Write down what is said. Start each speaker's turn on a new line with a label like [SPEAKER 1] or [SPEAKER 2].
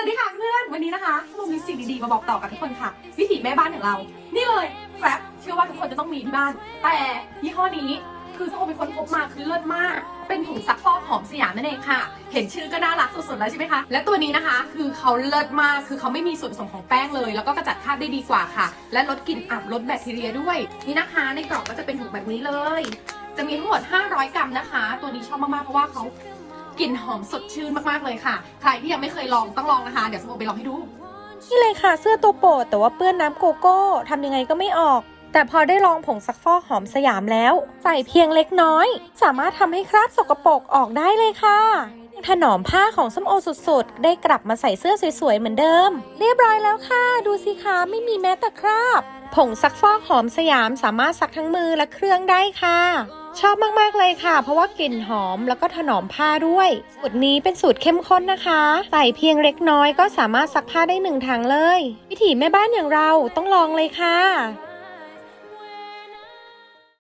[SPEAKER 1] วัสดีค่ะเพื่อน วันนี้นะคะสโมมีสิ่งดีๆ มาบอกต่อกับทุกคนค่ะ วิถีแม่บ้านของเรา นี่เลยแฟบเชื่อว่าทุกคนจะต้องมีที่บ้าน แต่ยี่ห้อนี้คือสโมเป็นคนพบมาคือเลิศมาก เป็นถุงซักฟอกหอมสยามนั่นเองค่ะ เห็นชื่อก็น่ารักสุดๆแล้วใช่ไหมคะ และตัวนี้นะคะคือเขาเลิศมาก คือเขาไม่มีส่วนผสมของแป้งเลย แล้วก็กระจัดคราบได้ดีกว่าค่ะ และลดกลิ่นอับลดแบคทีเรียด้วย นี่นะคะ ในกล่องก็จะเป็นถุงแบบนี้เลย จะมีทั้งหมด 500 กรัมนะคะ ตัวนี้ชอบมากๆเพราะว่าเขา กลิ่นหอมสดชื่นมากๆเลยค่ะ ใครที่ยังไม่เคยลองต้องลองนะคะ เดี๋ยวสมมติไปลองให้ดู
[SPEAKER 2] นี่เลยค่ะเสื้อตัวโปรดแต่ว่าเปื้อนน้ำโกโก้ทำยังไงก็ไม่ออก แต่พอได้ลองผงซักฟอกหอมสยามแล้ว ใส่เพียงเล็กน้อย สามารถทำให้คราบสกปรกออกได้เลยค่ะ ถนอมผ้าของส้มโอสุดๆ ได้กลับมาใส่เสื้อสวยๆเหมือนเดิม เรียบร้อยแล้วค่ะ ดูสิคะไม่มีแม้แต่คราบ ผงซักฟอกหอมสยามสามารถซักทั้งมือและเครื่องได้ค่ะ ชอบมากๆเลยค่ะ เพราะว่ากลิ่นหอมแล้วก็ถนอมผ้าด้วยสูตรนี้เป็นสูตรเข้มข้นนะคะ ใส่เพียงเล็กน้อยก็สามารถซักผ้าได้หนึ่งถังเลย วิถีแม่บ้านอย่างเราต้องลองเลยค่ะ